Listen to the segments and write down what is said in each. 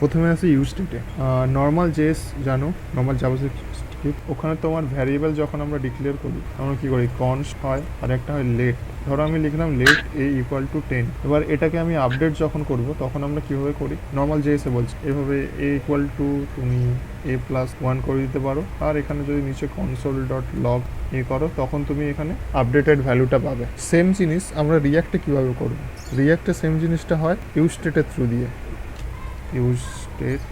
প্রথমে আছে ইউজ স্টেটে নর্মাল জেস জানো নর্মাল জাভাস্ক্রিপ্ট ওখানে তোমার ভ্যারিয়েবল যখন আমরা ডিক্লেয়ার করি, আমরা কী করি? কনস হয়, আর একটা হয় লেট ধরো আমি লিখলাম let A equal to ten এবার এটাকে আমি আপডেট যখন করব, তখন আমরা কীভাবে করি? নর্মাল জেএসে বলছি, এভাবে এ ইকুয়াল টু তুমি এ প্লাস ওয়ান করে দিতে পারো। আর এখানে যদি নিচে কনসোল ডট লগ এ করো, তখন তুমি এখানে আপডেটেড ভ্যালুটা পাবে। সেম জিনিস আমরা রিয়াক্টে কীভাবে করব? রিয়াক্টে সেম জিনিসটা হয় ইউজ স্টেটের থ্রু দিয়ে। Use state.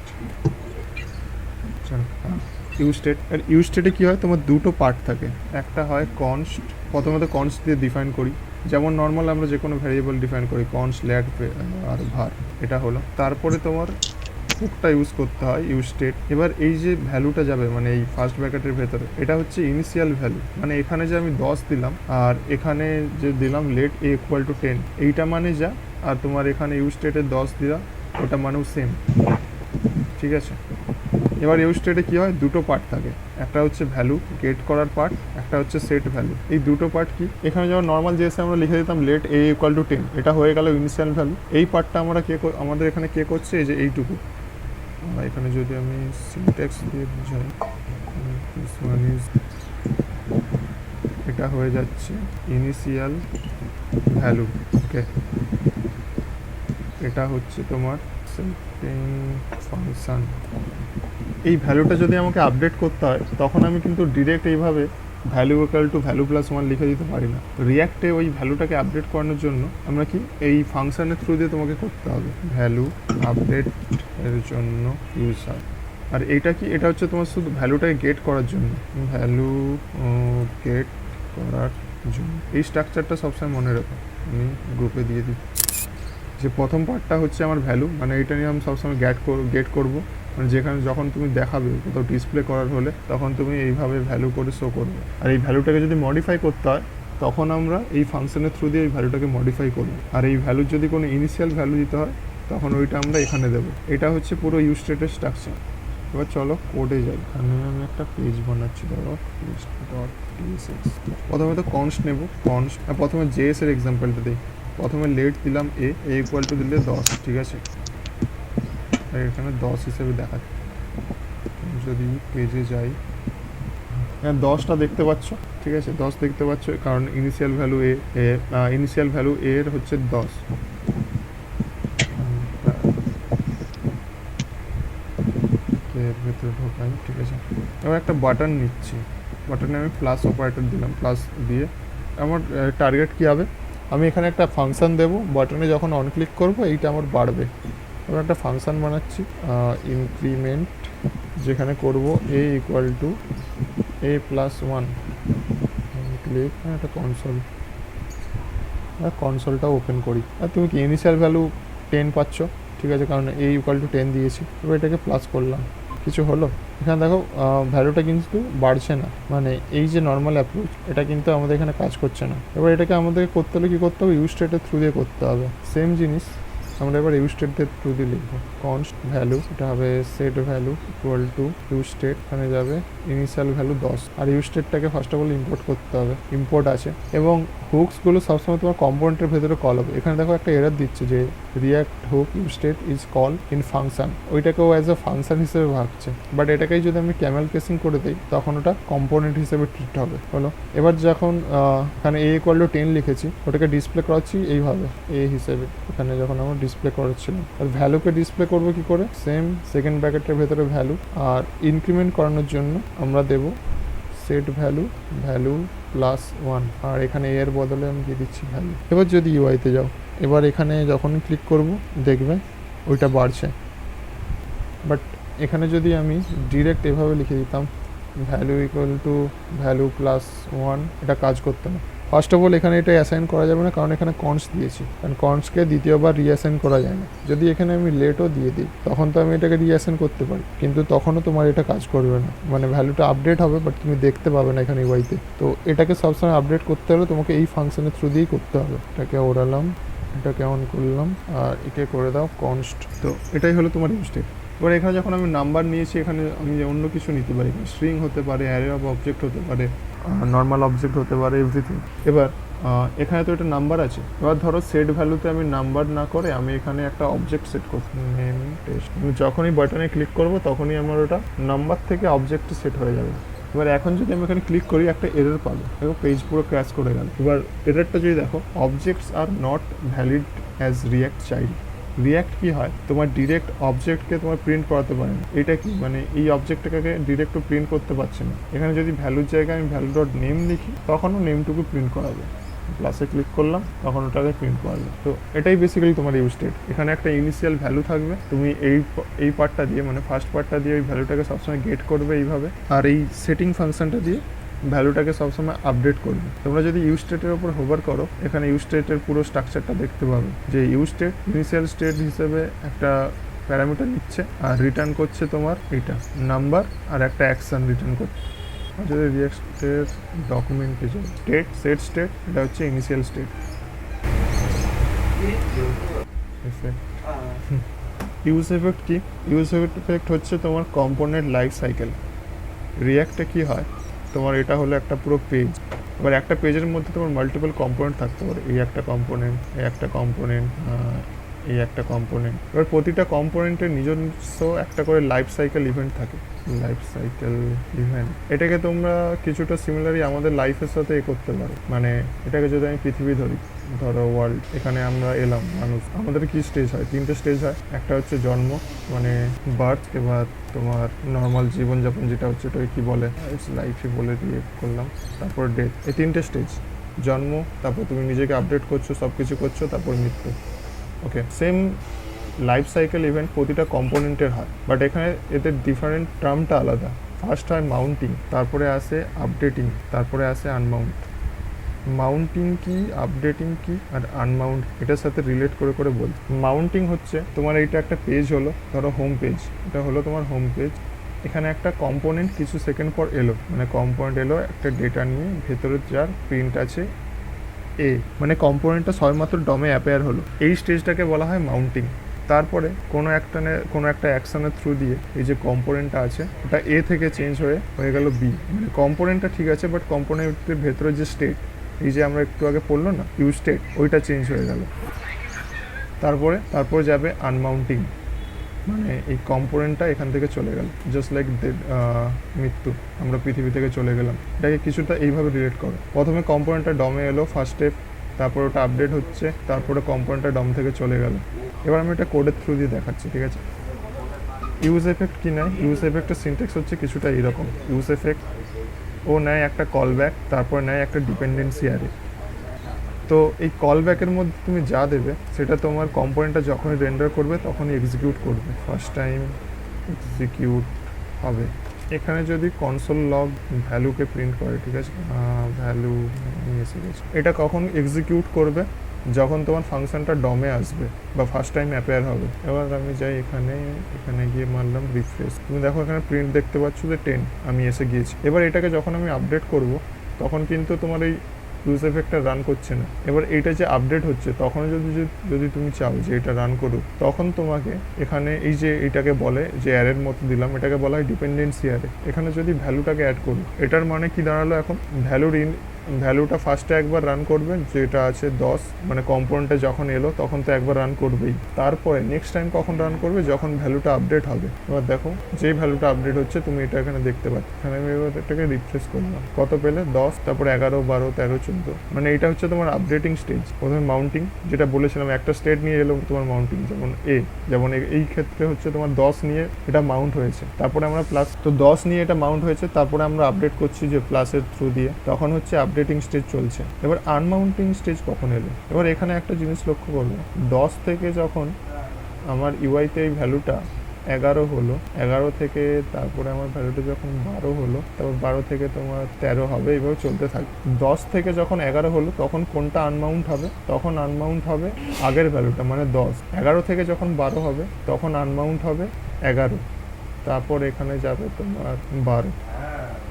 Use state. আর ইউজ স্টেটে কী হয়? তোমার দুটো পার্ট থাকে। একটা হয় কনস্ট প্রথমত কনস্ট দিয়ে ডিফাইন করি। যেমন নর্মাল আমরা যে কোনো ভ্যারিয়েবল ডিফাইন করি কনস্ট ল্যাট আর ভার এটা হলো। তারপরে তোমার হুকটা ইউজ করতে হয়, ইউজ স্টেট। এবার এই যে ভ্যালুটা যাবে মানে এই ফার্স্ট ব্র্যাকেটের ভেতরে, এটা হচ্ছে ইনিশিয়াল ভ্যালু মানে এখানে যে আমি দশ দিলাম, আর এখানে যে দিলাম let A equal to ten এইটা মানে যা, আর তোমার এখানে ইউজ স্টেটের দশ দিলাম ওটা মানেও সেম ঠিক আছে? এবার ইউজ স্টেটে কী হয়? দুটো পার্ট থাকে। একটা হচ্ছে ভ্যালু গেট করার পার্ট একটা হচ্ছে সেট ভ্যালু এই দুটো পার্ট কি? এখানে যেমন নর্মাল জিএসে আমরা লিখে দিতাম let A equal to ten এটা হয়ে গেল ইনিশিয়াল ভ্যালু এই পার্টটা আমরা কে আমাদের এখানে কে করছে? এই যে এইটুকু। এখানে যদি আমি সিনট্যাক্স দিয়ে বুঝাই এটা হয়ে যাচ্ছে ইনিশিয়াল ভ্যালু ওকে এটা হচ্ছে তোমার সেটিং ফাংশন। এই ভ্যালুটা যদি আমাকে আপডেট করতে হয়, তখন আমি কিন্তু ডিরেক্ট এইভাবে value equal to value plus one লিখে দিতে পারি না। রিয়াক্টে ওই ভ্যালুটাকে আপডেট করানোর জন্য আমরা কি এই ফাংশানের থ্রু দিয়ে তোমাকে করতে হবে। ভ্যালু আপডেট এর জন্য ইউজ হয় আর এইটা কি, এটা হচ্ছে তোমার শুধু ভ্যালুটাকে গেট করার জন্য। ভ্যালু গেট করার জন্য। এই স্ট্রাকচারটা সবসময় মনে রাখো। আমি গ্রুপে দিয়ে দিই যে প্রথম পার্টটা হচ্ছে আমার ভ্যালু মানে এটা নিয়ে আমি সবসময় গ্যাট গেট করব। মানে যেখানে যখন তুমি দেখাবে, কোথাও ডিসপ্লে করার হলে, তখন তুমি এইভাবে ভ্যালু করে শো করবে। আর এই ভ্যালুটাকে যদি মডিফাই করতে হয়, তখন আমরা এই ফাংশনের থ্রু দিয়ে এই ভ্যালুটাকে মডিফাই করব। আর এই ভ্যালুর যদি কোনো ইনিশিয়াল ভ্যালু দিতে হয়, তখন ওইটা আমরা এখানে দেবো। এটা হচ্ছে পুরো ইউজ স্টেটের স্ট্রাকচার এবার চলো কোডে যাই। এখানে আমি একটা পেজ বানাচ্ছি, ধরো প্রথমে তো কনস্ট নেব। কনস্ট প্রথমে জেএস এর এক্সাম্পলটা দিই প্রথমে লেট দিলাম এ এ ইকুয়াল টু দিলে দশ, ঠিক আছে? এখানে দশ হিসেবে দেখাচ্ছে। যদি পেজে যাই হ্যাঁ দশটা দেখতে পাচ্ছ, ঠিক আছে? দশ দেখতে পাচ্ছ, কারণ ইনিশিয়াল ভ্যালু এ ইনিশিয়াল ভ্যালু এর হচ্ছে দশ। ভেতরে ঢোকাই, ঠিক আছে? এবার একটা বাটন নিচ্ছি। বাটনে আমি প্লাস অপারেটর দিলাম প্লাস দিয়ে। আমার টার্গেট কী হবে? আমি এখানে একটা ফাংশন দেব বাটনে যখন অন ক্লিক করব, এইটা আমার বাড়বে। আমি একটা ফাংশান বানাচ্ছি ইনক্রিমেন্ট যেখানে করব A equal to A plus one click একটা কনসোল কনসোলটা ওপেন করি। আর তুমি কি ইনিশিয়াল ভ্যালু টেন পাচ্ছ? ঠিক আছে, কারণ এ ইকুয়াল টু টেন দিয়েছি। এবার এটাকে প্লাস করলাম। কিছু হলো? এখানে দেখো ভ্যালুটা কিন্তু বাড়ছে না। মানে এই যে নর্মাল অ্যাপ্রোচ এটা কিন্তু আমাদের এখানে কাজ করছে না। এবার এটাকে আমাদেরকে করতে হলে কী করতে হবে? ইউজ স্টেটের থ্রু দিয়ে করতে হবে। সেম জিনিস আমরা এবার ইউজ স্টেটের থ্রু দিয়ে লিখব। কনস্ট ভ্যালু এটা হবে set value equal to use state এখানে যাবে ইনিশিয়াল ভ্যালু দশ। আর ইউজ স্টেটটাকে ফার্স্ট অফ অল ইম্পোর্ট করতে হবে ইম্পোর্ট আছে। এবং হুকসগুলো সবসময় তোমার কম্পোনেন্টের ভেতরে কল হবে। এখানে দেখো একটা এরার দিচ্ছে যে React hook use state is call in function ওইটাকেও as a function হিসেবে ভাবছে। বাট এটাকেই যদি আমি ক্যামেল পেসিং করে দিই, তখন ওটা কম্পোনেন্ট হিসেবে ট্রিট হবে। হলো? এবার যখন এখানে এ ইকুয়াল টু টেন লিখেছি, ওটাকে ডিসপ্লে করাচ্ছি এইভাবে এ হিসেবে। এখানে যখন আমরা ডিসপ্লে করাচ্ছিলাম আর ভ্যালুকে ডিসপ্লে করব কি করে? সেম সেকেন্ড ব্র্যাকেটের ভেতরে ভ্যালু আর ইনক্রিমেন্ট করানোর জন্য আমরা দেব set value value plus one আর এখানে এর বদলে আমি দিয়ে দিচ্ছি ভ্যালু এবার যদি ইউআইতে যাও, এবার এখানে যখন ক্লিক করব, দেখবে ওইটা বাড়ছে। বাট এখানে যদি আমি ডিরেক্ট এভাবে লিখে দিতাম value equal to value plus one এটা কাজ করতো না। ফার্স্ট অফ অল এখানে এটা অ্যাসাইন করা যাবে না, কারণ এখানে কনস দিয়েছি। কারণ কনসকে দ্বিতীয়বার রিঅ্যাসাইন করা যায় না। যদি এখানে আমি লেটও দিয়ে দিই, তখন তো আমি এটাকে রিঅ্যাসাইন করতে পারি। কিন্তু তখনও তোমার এটা কাজ করবে না। মানে ভ্যালুটা আপডেট হবে বাট তুমি দেখতে পাবে না এখানে ইউআইতে তো। এটাকে সবসময় আপডেট করতে হলে তোমাকে এই ফাংশনের থ্রু দিয়েই করতে হবে। এটাকে ওড়ালাম, এটাকে অন করলাম, আর একে করে দাও কনস্ট তো এটাই হলো তোমার ইউজ এবার এখানে যখন আমি নাম্বার নিয়েছি, এখানে আমি অন্য কিছু নিতে পারি। স্ট্রিং হতে পারে অ্যারে অফ অবজেক্ট হতে পারে। নর্মাল অবজেক্ট হতে পারে এভরিথিং এবার এখানে তো একটা নাম্বার আছে। এবার ধরো সেট ভ্যালুতে আমি নাম্বার না করে আমি এখানে একটা অবজেক্ট সেট করছি। নেম টেস্ট আমি যখনই বাটনে ক্লিক করব তখনই আমার ওটা নাম্বার থেকে অবজেক্ট সেট হয়ে যাবে। এবার এখন যদি আমি এখানে ক্লিক করি, একটা এরর পাবো। দেখো পেজ পুরো ক্র্যাশ করে গেল। এবার এররটা যদি দেখো objects are not valid as React child React কি হয়? তোমার ডিরেক্ট অবজেক্টকে তোমার প্রিন্ট করাতে পারে না। এটা কি? মানে এই অবজেক্টটাকে ডিরেক্ট প্রিন্ট করতে পারছে না। এখানে যদি ভ্যালুর জায়গায় আমি ভ্যালু ডট নেম লিখি তখনও নেমটুকু প্রিন্ট করাবে প্লাসে ক্লিক করলাম, তখন ওটাকে প্রিন্ট করাবে তো এটাই বেসিক্যালি তোমার ইউজ স্টেট এখানে একটা ইনিশিয়াল ভ্যালু থাকবে। তুমি এই এই পার্টটা দিয়ে মানে ফার্স্ট পার্টটা দিয়ে ওই ভ্যালুটাকে সবসময় গেট করবে এইভাবে। আর এই সেটিং ফাংশনটা দিয়ে ভ্যালুটাকে সবসময় আপডেট করবে। তোমরা যদি ইউ স্টেটের উপর হোভার করো এখানে ইউ স্টেটের পুরো স্ট্রাকচারটা দেখতে পাবে। যে ইউ স্টেট ইনিশিয়াল স্টেট হিসেবে একটা প্যারামিটার নিচ্ছে আর রিটার্ন করছে তোমার এইটা নাম্বার আর একটা অ্যাকশন রিটার্ন করছে। যদি রিয়াক্টের ডকুমেন্টে যাই স্টেট সেট স্টেট এটা হচ্ছে ইনিশিয়াল স্টেট ইউজ এফেক্ট কি? ইউজ এফেক্ট হচ্ছে তোমার কম্পোনেন্ট লাইফ সাইকেল রিয়াক্টে কি হয়? তোমার এটা হলো একটা পুরো পেজ এবার একটা পেজের মধ্যে তোমার মাল্টিপল কম্পোনেন্ট থাকতে পারে। এই একটা কম্পোনেন্ট এই একটা কম্পোনেন্ট এই একটা কম্পোনেন্ট এবার প্রতিটা কম্পোনেন্টের নিজস্ব একটা করে লাইফ সাইকেল ইভেন্ট থাকে। লাইফ সাইকেল ইভেন্ট এটাকে তোমরা কিছুটা সিমিলারই আমাদের লাইফের সাথে এ করতে পারো। মানে এটাকে যদি আমি পৃথিবী ধরি ধরো ওয়ার্ল্ড এখানে আমরা এলাম মানুষ। আমাদের কি স্টেজ হয়? তিনটে স্টেজ হয়। একটা হচ্ছে জন্ম মানে বার্থ এবার তোমার নর্মাল জীবনযাপন যেটা হচ্ছে ওটাকে কী বলে? লাইফে বলে দিয়ে করলাম। তারপর ডেথ এই তিনটে স্টেজ জন্ম তারপর তুমি নিজেকে আপডেট করছ সব কিছু করছ তারপর মৃত্যু। Okay same life cycle event প্রতিটা কম্পোনেন্টের হয় বাট এখানে এদের ডিফারেন্ট টার্মটা আলাদা। ফার্স্ট হয় মাউন্টিং তারপরে আসে আপডেটিং তারপরে আসে আনমাউন্ট মাউন্টিং কি আপডেটিং কি, আর আনমাউন্ট এটার সাথে রিলেট করে করে বল। মাউন্টিং হচ্ছে, তোমার এইটা একটা পেজ হলো, ধরো হোম পেজ এটা হলো তোমার হোম পেজ এখানে একটা কম্পোনেন্ট কিছু সেকেন্ড পর এলো মানে কম্পোনেন্ট এলো একটা ডেটা নিয়ে, ভেতরে যার প্রিন্ট আছে এ মানে কম্পোনেন্টটা সবেমাত্র ডমে অ্যাপেয়ার হলো। এই স্টেজটাকে বলা হয় মাউন্টিং তারপরে কোনো একটা কোনো একটা অ্যাকশনের থ্রু দিয়ে এই যে কম্পোনেন্টটা আছে, ওটা এ থেকে চেঞ্জ হয়ে হয়ে গেল বি মানে কম্পোনেন্টটা ঠিক আছে বাট কম্পোনেন্টের ভেতরে যে স্টেট এই যে আমরা একটু আগে পড়ল না ইউ স্টেট ওইটা চেঞ্জ হয়ে গেল। তারপরে, তারপর যাবে আনমাউন্টিং মানে এই কম্পোনেন্টটা এখান থেকে চলে গেল। জাস্ট লাইক মৃত্যু, আমরা পৃথিবী থেকে চলে গেলাম। এটাকে কিছুটা এইভাবে রিলেট করো। প্রথমে কম্পোনেন্টটা ডমে এলো ফার্স্ট স্টেপ তারপর ওটা আপডেট হচ্ছে, তারপরে কম্পোনেন্টটা ডম থেকে চলে গেল। এবার আমি এটা কোডের থ্রু দিয়ে দেখাচ্ছি, ঠিক আছে? ইউজ এফেক্ট কি নেয়? ইউজ এফেক্টের সিনটেক্স হচ্ছে কিছুটা এইরকম। ইউজ এফেক্ট ও নেয় একটা কল ব্যাক তারপর নেয় একটা ডিপেন্ডেন্সি আরে তো এই কল ব্যাকের মধ্যে তুমি যা দেবে, সেটা তোমার কম্পোনেন্টটা যখনই রেন্ডার করবে, তখনই এক্সিকিউট করবে। ফার্স্ট টাইম এক্সিকিউট হবে। এখানে যদি কনসোল লগ ভ্যালুকে প্রিন্ট করে, ঠিক আছে? ভ্যালু এসে গেছে। এটা কখন এক্সিকিউট করবে? যখন তোমার ফাংশনটা ডমে আসবে বা ফার্স্ট টাইম অ্যাপেয়ার হবে। এবার আমি যাই এখানে এখানে গিয়ে মারলাম রিফ্রেশ তুমি দেখো এখানে প্রিন্ট দেখতে পাচ্ছ যে টেন আমি এসে গিয়েছি। এবার এটাকে যখন আমি আপডেট করব, তখন কিন্তু তোমার এই ইউজ এফেক্টটা রান করছে না। এবার এটা যে আপডেট হচ্ছে, তখন যদি যদি- যদি তুমি চাও যে এটা রান করুক, তখন তোমাকে এখানে এই যে এটাকে বলে, যে অ্যারের মতো দিলাম, এটাকে বলা হয় ডিপেন্ডেন্সি অ্যারে এখানে যদি ভ্যালুটাকে অ্যাড করুক এটার মানে কি দাঁড়াল এখন? ভ্যালুর ইন ভ্যালুটা ফার্স্টে একবার রান করবে যেটা আছে দশ মানে কম্পোনেন্টে যখন এলো, তখন তো একবার রান করবেই। তারপরে নেক্সট টাইম কখন রান করবে? যখন ভ্যালুটা আপডেট হবে। এবার দেখো, যেই ভ্যালুটা আপডেট হচ্ছে, তুমি এটা এখানে দেখতে পাচ্ছ। এখানে আমি এবার এটাকে রিফ্রেশ করলাম কত পেলে? দশ, তারপরে এগারো, বারো, তেরো, চোদ্দ। মানে এটা হচ্ছে তোমার আপডেটিং স্টেজ প্রথমে মাউন্টিং যেটা বলেছিলাম, একটা স্টেট নিয়ে এলো, তোমার মাউন্টিং যেমন এ যেমন এই ক্ষেত্রে হচ্ছে তোমার দশ নিয়ে এটা মাউন্ট হয়েছে। তারপরে আমরা প্লাস তো দশ নিয়ে এটা মাউন্ট হয়েছে, তারপরে আমরা আপডেট করছি যে প্লাসের থ্রু দিয়ে। তখন হচ্ছে আপডেটিং স্টেজ চলছে। এবার আনমাউন্টিং স্টেজ কখন এলো? এবার এখানে একটা জিনিস লক্ষ্য করব। দশ থেকে যখন আমার ইউআইতে এই ভ্যালুটা এগারো হলো, এগারো থেকে তারপরে আমার ভ্যালুটা যখন বারো হলো, তারপর বারো থেকে তোমার তেরো হবে এইভাবে চলতে থাকবে। দশ থেকে যখন এগারো হলো, তখন কোনটা আনমাউন্ট হবে? তখন আনমাউন্ট হবে আগের ভ্যালুটা মানে দশ। এগারো থেকে যখন বারো হবে, তখন আনমাউন্ট হবে এগারো। তারপর এখানে যাবে তোমার বারো।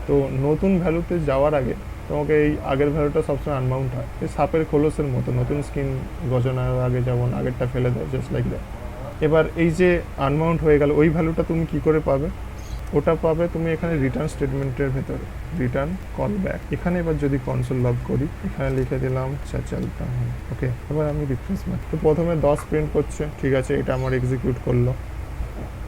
তো নতুন ভ্যালুতে যাওয়ার আগে তোমাকে এই আগের ভ্যালুটা সবসময় আনমাউন্ট হয়। এই সাপের খোলসের মতো, নতুন স্কিন গজনার আগে যেমন আগেরটা ফেলে দেয় জাস্ট লাইক দ্যাট এবার এই যে আনমাউন্ট হয়ে গেল, ওই ভ্যালুটা তুমি কি করে পাবে? ওটা পাবে তুমি এখানে রিটার্ন স্টেটমেন্টের ভেতরে। রিটার্ন কল ব্যাক এখানে এবার যদি কনসোল লগ করি, এখানে লিখে দিলাম চা চলতা ওকে এবার আমি রিফ্রেশ মারি তো প্রথমে দশ প্রিন্ট করছে, ঠিক আছে, এটা আমার এক্সিকিউট করল।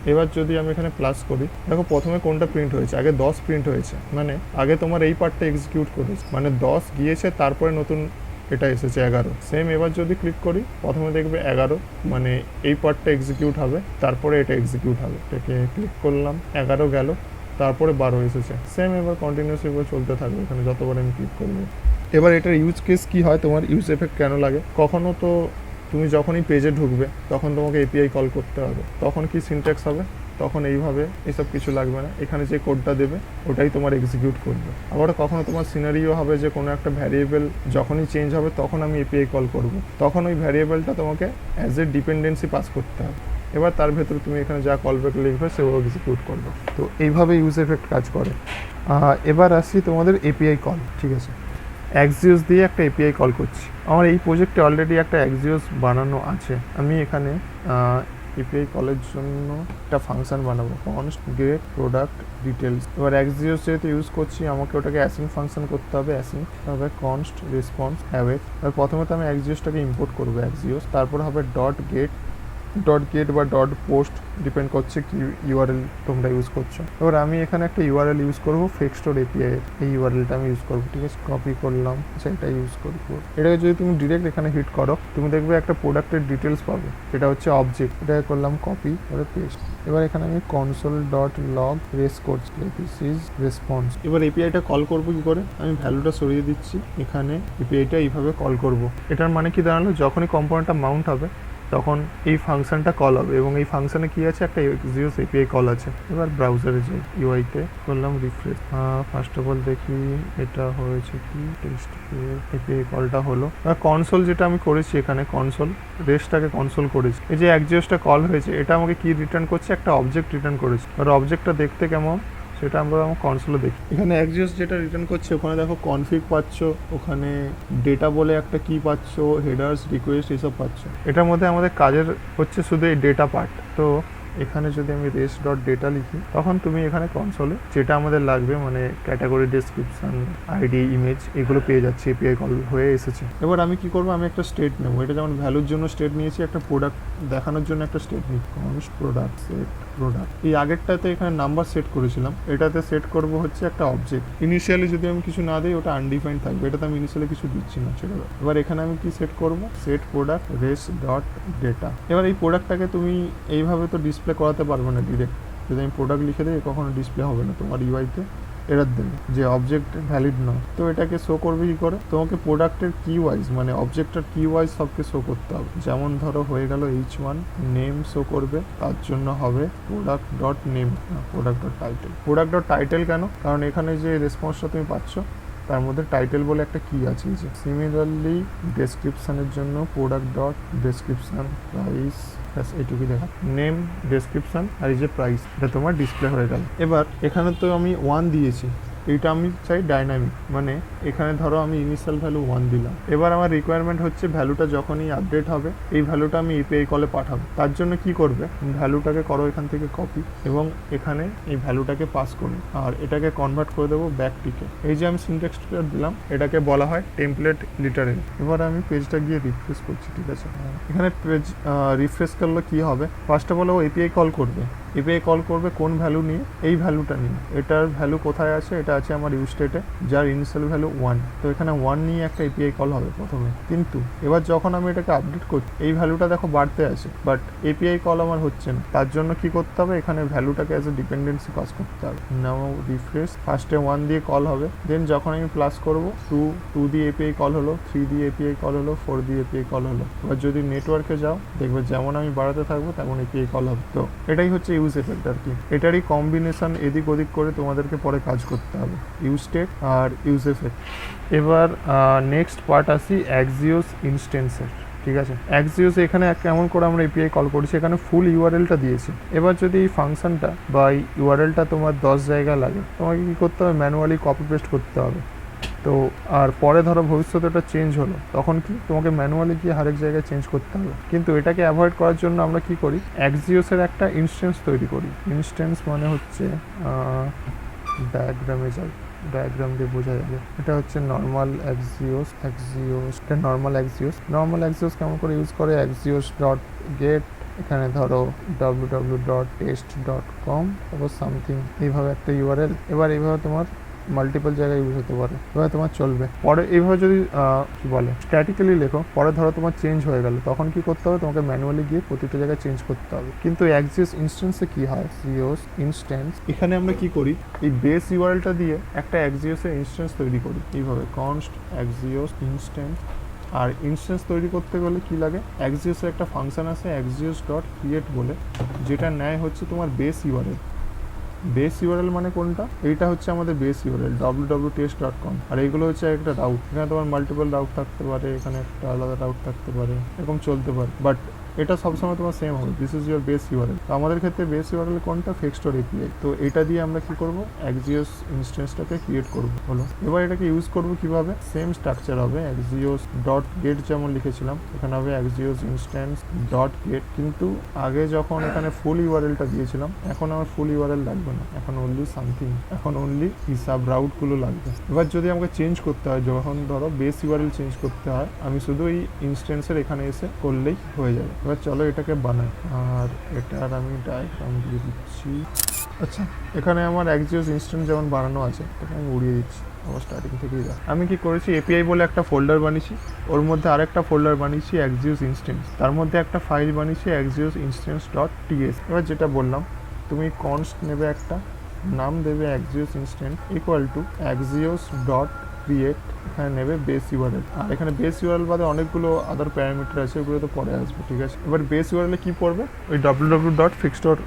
এবার যদি আমি এখানে প্লাস করি, দেখো প্রথমে কোনটা প্রিন্ট হয়েছে? আগে দশ প্রিন্ট হয়েছে। মানে আগে তোমার এই পার্টটা এক্সিকিউট করেছে। মানে দশ গিয়েছে, তারপরে নতুন এটা এসেছে এগারো। সেম এবার যদি ক্লিক করি, প্রথমে দেখবে এগারো। মানে এই পার্টটা এক্সিকিউট হবে, তারপরে এটা এক্সিকিউট হবে। এটাকে ক্লিক করলাম, এগারো গেল, তারপরে বারো এসেছে। সেম এবার কন্টিনিউস এবার চলতে থাকবে এখানে, যতবার আমি ক্লিক করব। এবার এটার ইউজ কেস কি হয়? তোমার ইউজ এফেক্ট কেন লাগে? কখনো তো তুমি যখনই পেজে ঢুকবে, তখন তোমাকে এপিআই কল করতে হবে। তখন কি সিনট্যাক্স হবে? তখন এইভাবে এসব কিছু লাগবে না। এখানে যে কোডটা দেবে, ওটাই তোমার এক্সিকিউট করবে। আবার কখনো তোমার সিনারিও হবে যে কোনো একটা ভ্যারিয়েবল যখনই চেঞ্জ হবে, তখন আমি এপিআই কল করব। তখন ওই ভ্যারিয়েবলটা তোমাকে অ্যাজ এ ডিপেন্ডেন্সি পাস করতে হবে। এবার তার ভেতরে তুমি এখানে যা কলব্যাক লিখবে, সেও এক্সিকিউট করবে। তো এইভাবে ইউজ এফেক্ট কাজ করে। এবার আসি তোমাদের এপিআই কল ঠিক আছে? অ্যাক্সিওস দিয়ে একটা এপিআই কল করছি। আমার এই প্রজেক্টে অলরেডি একটা অ্যাক্সিওস বানানো আছে। আমি এখানে এপিআই কলের জন্য একটা ফাংশন বানাবো। কনস্ট গেট প্রোডাক্ট ডিটেলস এবার অ্যাক্সিওস যেহেতু ইউজ করছি, আমাকে ওটাকে অ্যাসিং ফাংশন করতে হবে। অ্যাসিং হবে কনস্ট রেসপন্স হ্যাভেট এবার প্রথমে তো আমি অ্যাক্সিওসটাকে ইম্পোর্ট করব অ্যাক্সিওস তারপর হবে ডট গেট ডট গেট বা ডট পোস্ট ডিপেন্ড করছে কি ইউআরএল তোমরা ইউজ করছ। এবার আমি এখানে একটা ইউআরএল ইউজ করব ফেক্সটোর এপিআই এই ইউআরএলটা আমি ইউজ করব, ঠিক আছে? কপি করলাম আচ্ছা এটা ইউজ করব। এটাকে যদি তুমি ডিরেক্ট এখানে হিট করো, তুমি দেখবে একটা প্রোডাক্টের ডিটেলস পাবে। এটা হচ্ছে অবজেক্ট এটাকে করলাম কপি এবার পেস্ট এবার এখানে আমি কনসোল ডট লগ রেস করছি দিস ইজ রেসপন্স এবার এপিআইটা কল করব কি করে? আমি ভ্যালুটা সরিয়ে দিচ্ছি, এখানে এপিআইটা এইভাবে কল করব। এটার মানে কি দাঁড়াল? যখনই কম্পোনেন্টটা মাউন্ট হবে তখন এই ফাংশনটা কল হবে এবং এই ফাংশনে কি আছে? একটা জিওস এপিআই কল আছে। এবার ব্রাউজারে যাই। ইউআইতে করলাম রিফ্রেশ ফার্স্ট অফ অল দেখি এটা হয়েছে কি? টেস্ট এপিআই কলটা হলো। কনসোল যেটা আমি করেছি এখানে কনসোল রেস্টটাকে কনসোল করেছি। এই যে একজিওসটা কল হয়েছে, এটা আমাকে কি রিটার্ন করছে? একটা অবজেক্ট রিটার্ন করেছে। আর অবজেক্টটা দেখতে কেমন? সেটা আমরা আমার কনসোলে দেখি। এখানে একজিওস যেটা রিটার্ন করছে ওখানে দেখো কনফিগ পাচ্ছ ওখানে ডেটা বলে একটা কি পাচ্ছ হেডার্স রিকোয়েস্ট এসব পাচ্ছ। এটার মধ্যে আমাদের কাজের হচ্ছে শুধু এই ডেটা পার্ট তো এখানে যদি আমি রেস ডট ডেটা লিখি তখন তুমি এখানে কনসোলে যেটা আমাদের লাগবে মানে ক্যাটাগরি ডেসক্রিপশন আইডি ইমেজ এগুলো পেয়ে যাচ্ছে এপিআই কল হয়ে এসেছে। এবার আমি কি করব? আমি একটা স্টেট নেব। এটা যেমন ভ্যালুর জন্য স্টেট নিয়েছি একটা প্রোডাক্ট দেখানোর জন্য একটা স্টেট নিই কনস্ট প্রোডাক্ট সেট প্রোডাক্ট এই আগেরটাতে এখানে নাম্বার সেট করেছিলাম। এটাতে সেট করব হচ্ছে একটা অবজেক্ট ইনিশিয়ালি যদি আমি কিছু না দিই, ওটা আনডিফাইন্ড থাকবে। এটাতে আমি ইনিশিয়ালি কিছু দিচ্ছি না, ছেড়ে দাও। এবার এখানে আমি কি সেট করব? Set product res dot data এবার এই প্রোডাক্টটাকে তুমি এইভাবে তো ডিসপ্লে করাতে পারবে না ডিরেক্ট যদি আমি প্রোডাক্ট লিখে দিই, কখনো ডিসপ্লে হবে না তোমার ইউআইতে এরার দেবে, যে অবজেক্ট ভ্যালিড নয় তো এটাকে শো করবে কি করে? তোমাকে প্রোডাক্টের কি ওয়াইজ মানে অবজেক্টের কি ওয়াইজ সবকে শো করতে হবে। যেমন ধরো, হয়ে গেল এইচ ওয়ান নেম শো করবে, তার জন্য হবে product dot name product dot title product dot title কেন? কারণ এখানে যে রেসপন্সটা তুমি পাচ্ছ তার মধ্যে টাইটেল বলে একটা কি আছে যে। সিমিলারলি ডেসক্রিপশনের জন্য প্রোডাক্ট ডট ডেসক্রিপশন প্রাইস ব্যাস, এইটুকুই দেখা নেম ডেসক্রিপশন আর এই যে প্রাইস এটা তোমার ডিসপ্লে হয়ে গেল। এবার, এখানে তো আমি ওয়ান দিয়েছি। এইটা আমি চাই ডাইনামিক মানে এখানে ধরো আমি ইনিশিয়াল ভ্যালু ওয়ান দিলাম। এবার আমার রিকোয়ারমেন্ট হচ্ছে ভ্যালুটা যখনই আপডেট হবে, এই ভ্যালুটা আমি এপিআই কলে পাঠাবো। তার জন্য কি করবে? ভ্যালুটাকে করো এখান থেকে কপি এবং এখানে এই ভ্যালুটাকে পাস করুন আর এটাকে কনভার্ট করে দেবো ব্যাকটিকে এই যে আমি সিনটেক্সটা দিলাম, এটাকে বলা হয় টেমপ্লেট লিটারেল এবার আমি পেজটা গিয়ে রিফ্রেশ করছি, ঠিক আছে? এখানে পেজ রিফ্রেশ করলে কি হবে? ফার্স্ট অফ অল ও এপিআই কল করবে। এপিআই কল করবে কোন ভ্যালু নিয়ে? এই ভ্যালুটা নিয়ে। এটার ভ্যালু কোথায় আছে? এটা আছে আমার ইউজ স্টেটে যার ইনিশিয়াল ভ্যালু ওয়ান তো এখানে ওয়ান নিয়ে একটা এপিআই কল হবে প্রথমে। কিন্তু এবার যখন আমি এটাকে আপডেট করছি এই ভ্যালুটা দেখো বাড়তে আছে বাট এপিআই কল আমার হচ্ছে না। তার জন্য কি করতে হবে? এখানে ভ্যালুটাকে অ্যাজ এ ডিপেন্ডেন্সি পাস করতে হবে। নাও রিফ্রেশ ফার্স্টে ওয়ান দিয়ে কল হবে। দেন যখন আমি প্লাস করব টু টু দিয়ে এপিআই কল হলো থ্রি দিয়ে এপিআই কল হলো ফোর দিয়ে এপিআই কল হলো। এবার যদি নেটওয়ার্কে যাও, দেখবে যেমন আমি বাড়াতে থাকব, তেমন এপিআই কল হবে। তো এটাই হচ্ছে ইউজ এফেক্ট আর কি। এটারই কম্বিনেশন এদিক ওদিক করে তোমাদেরকে পরে কাজ করতে হবে। ইউজ স্টেট আর ইউজ এফেক্ট এবার নেক্সট পার্ট আসি অ্যাক্সিওস ইনস্টেন্সের ঠিক আছে? অ্যাক্সিওস এখানে কেমন করে আমরা এপিআই কল করেছি, এখানে ফুল ইউআরএলটা দিয়েছি। এবার যদি এই ফাংশনটা বা ইউআরএলটা তোমার দশ জায়গা লাগে, তোমাকে কী করতে হবে? ম্যানুয়ালি কপি পেস্ট করতে হবে। তো আর পরে ধরো ভবিষ্যতে এটা চেঞ্জ হলো, তখন কি তোমাকে ম্যানুয়ালি গিয়ে আরেক জায়গায় চেঞ্জ করতে হবে? কিন্তু এটাকে অ্যাভয়েড করার জন্য আমরা কি করি? অ্যাক্সিওসের একটা ইনস্টেন্স তৈরি করি। ইনস্টেন্স মানে হচ্ছে ডায়াগ্রামে যাই ডায়াগ্রাম দিয়ে বোঝা যাবে। এটা হচ্ছে নর্মাল অ্যাক্সিওস অ্যাক্সিওস এটা নর্মাল অ্যাক্সিওস নর্মাল অ্যাক্সিওস কেমন করে ইউজ করে? অ্যাক্সিওস ডট গেট এখানে ধরো W W dot test dot com তারপর সামথিং এইভাবে একটা ইউআরএল এবার এইভাবে তোমার মাল্টিপল জায়গায় ইউজ হতে পারে। এবার তোমার চলবে। পরে এইভাবে যদি কি বলে স্ট্যাটিক্যালি লেখো, পরে ধরো তোমার চেঞ্জ হয়ে গেল, তখন কি করতে হবে? তোমাকে ম্যানুয়ালি গিয়ে প্রতিটা জায়গায় চেঞ্জ করতে হবে। কিন্তু অ্যাক্সিস ইনস্ট্যান্সে কি হয়? সিওস ইনস্ট্যান্স এখানে আমরা কি করি? এই বেস ইউআরএলটা দিয়ে একটা অ্যাক্সিওসের ইনস্ট্যান্স তৈরি করি। এইভাবে কনস্ট অ্যাক্সিওস ইনস্ট্যান্স আর ইনস্ট্যান্স তৈরি করতে গেলে কি লাগে? অ্যাক্সিওসের একটা ফাংশন আছে অ্যাক্সিওস ডট ক্রিয়েট বলে, যেটা নেয় হচ্ছে তোমার বেস ইউআরএল বেস ইউআরএল মানে কোনটা? এইটা হচ্ছে আমাদের base URL W W test dot com আর এইগুলো হচ্ছে একটা রাউট এখানে তোমার মাল্টিপল রাউট থাকতে পারে, এখানে একটা আলাদা রাউট থাকতে পারে, এরকম চলতে পারে। বাট এটা সবসময় তোমার সেম হবে। This is your base URL তো আমাদের ক্ষেত্রে বেস ইউআরএল কোনটা? ফিক্সড ওর এপিআই তো এটা দিয়ে আমরা কি করব? অ্যাক্সিওস ইনস্ট্যান্সটাকে ক্রিয়েট করব। হলো। এবার এটাকে ইউজ করব কীভাবে? সেম স্ট্রাকচার হবে অ্যাক্সিওস ডট গেট যেমন লিখেছিলাম। এখানে হবে অ্যাক্সিওস ইনস্ট্যান্স ডট গেট কিন্তু আগে যখন এখানে ফুল ইউআরএলটা দিয়েছিলাম, এখন আমার ফুল ইউআরএল লাগবে না। এখন অনলি সামথিং এখন অনলি হিসাব রাউটগুলো লাগবে। এবার যদি আমাকে চেঞ্জ করতে হয়, যখন ধরো বেস ইউআরএল চেঞ্জ করতে হয়, আমি শুধু এই ইনস্ট্যান্সের এখানে এসে করলেই হয়ে যাবে। এবার চলো এটাকে বানাই। আর এটার আমি ডায়াগ্রাম দিয়ে দিচ্ছি। আচ্ছা এখানে আমার অ্যাক্সিওস ইনস্ট্যান্ট যেমন বানানো আছে এটা আমি উড়িয়ে দিচ্ছি। আবার স্টার্টিং থেকেই দেখ আমি কি করেছি? এপিআই বলে একটা ফোল্ডার বানিয়েছি। ওর মধ্যে আরেকটা ফোল্ডার বানিয়েছি অ্যাক্সিওস ইনস্ট্যান্স তার মধ্যে একটা ফাইল বানিয়েছি অ্যাক্সিওস ইনস্ট্যান্স ডট টিএস এবার যেটা বললাম, তুমি কনস্ট নেবে একটা, নাম দেবে Axios instant equal to Axios dot create এখানে নেবে বেস ইউআরএল আর এখানে বেস ইউআরএল বাদে অনেকগুলো আদার প্যারামিটার আছে ওগুলো তো পরে আসবে ঠিক আছে? এবার বেস ইউআরএল কি পড়বে? ওই W W dot fixed dot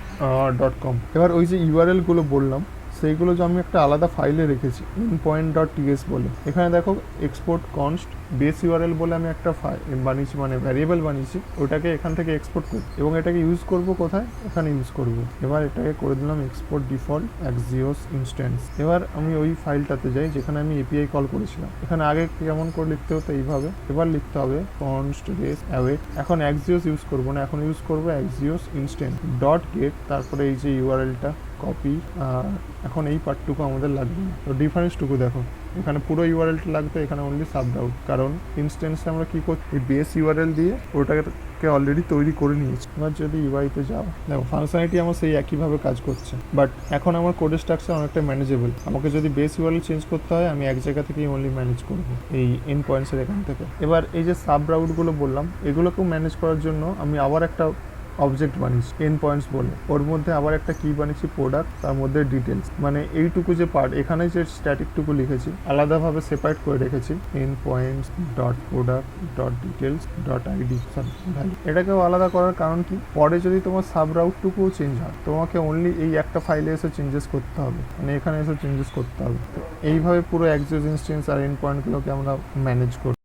dot com এবার ওই যে ইউআরএলগুলো বললাম সেইগুলো যে আমি একটা আলাদা ফাইলে রেখেছি ইন পয়েন্ট ডট টিএস বলে। এখানে দেখো এক্সপোর্ট কনস্ট বেস ইউআরএল বলে আমি একটা ফাইল বানিয়েছি মানে ভ্যারিয়েবল বানিয়েছি, ওটাকে এখান থেকে এক্সপোর্ট করি এবং এটাকে ইউজ করব কোথায়? এখানে ইউজ করব। এবার এটাকে করে দিলাম এক্সপোর্ট ডিফল্ট অ্যাক্সিওস ইনস্ট্যান্স এবার আমি ওই ফাইলটাতে যাই, যেখানে আমি এপিআই কল করেছিলাম। এখানে আগে কেমন করে লিখতে হতো এইভাবে। এবার লিখতে হবে কনস্ট বেস অ্যাওয়েট এখন অ্যাক্সিওস ইউজ করব না, এখন ইউজ করব অ্যাক্সিওস ইনস্ট্যান্ট ডট গেট তারপরে এই যে ইউআরএলটা কপি আর এখন এই পার্টটুকু আমাদের লাগবে। না তো ডিফারেন্সটুকু দেখো। এখানে পুরো ইউআরএলটা লাগবে, এখানে অনলি সাব আউট কারণ ইনস্ট্যান্সে আমরা কী করছি এই বেস ইউআরএল দিয়ে ওটাকে অলরেডি তৈরি করে নিয়েছি। এবার যদি ইউআইতে যাও, দেখো ফাংশনালিটি আমার সেই একইভাবে কাজ করছে। বাট এখন আমার কোডের স্ট্রাকচার অনেকটা ম্যানেজেবল আমাকে যদি বেস ইউআরএল চেঞ্জ করতে হয়, আমি এক জায়গা থেকেই অনলি ম্যানেজ করব এই এন পয়েন্টসের এখান থেকে। এবার এই যে সাব রাউটগুলো বললাম, এগুলোকেও ম্যানেজ করার জন্য আমি আবার একটা অবজেক্ট বানিয়েছি টেন পয়েন্টস বলে। ওর মধ্যে আবার একটা কি বানিয়েছি প্রোডাক্ট তার মধ্যে ডিটেলস মানে এইটুকু যে পার্ট এখানে যে স্ট্যাটিকটুকু লিখেছি, আলাদাভাবে সেপারেট করে রেখেছি। Ten points dot product dot details dot ID value এটাকেও আলাদা করার কারণ কি? পরে যদি তোমার সাব রাউটটুকুও চেঞ্জ হয়, তোমাকে অনলি এই একটা ফাইলে এসে চেঞ্জেস করতে হবে। মানে এখানে এসে চেঞ্জেস করতে হবে। তো এইভাবে পুরো অ্যাক্সিস ইনস্টেন্স আর এন পয়েন্টগুলোকে আমরা ম্যানেজ করি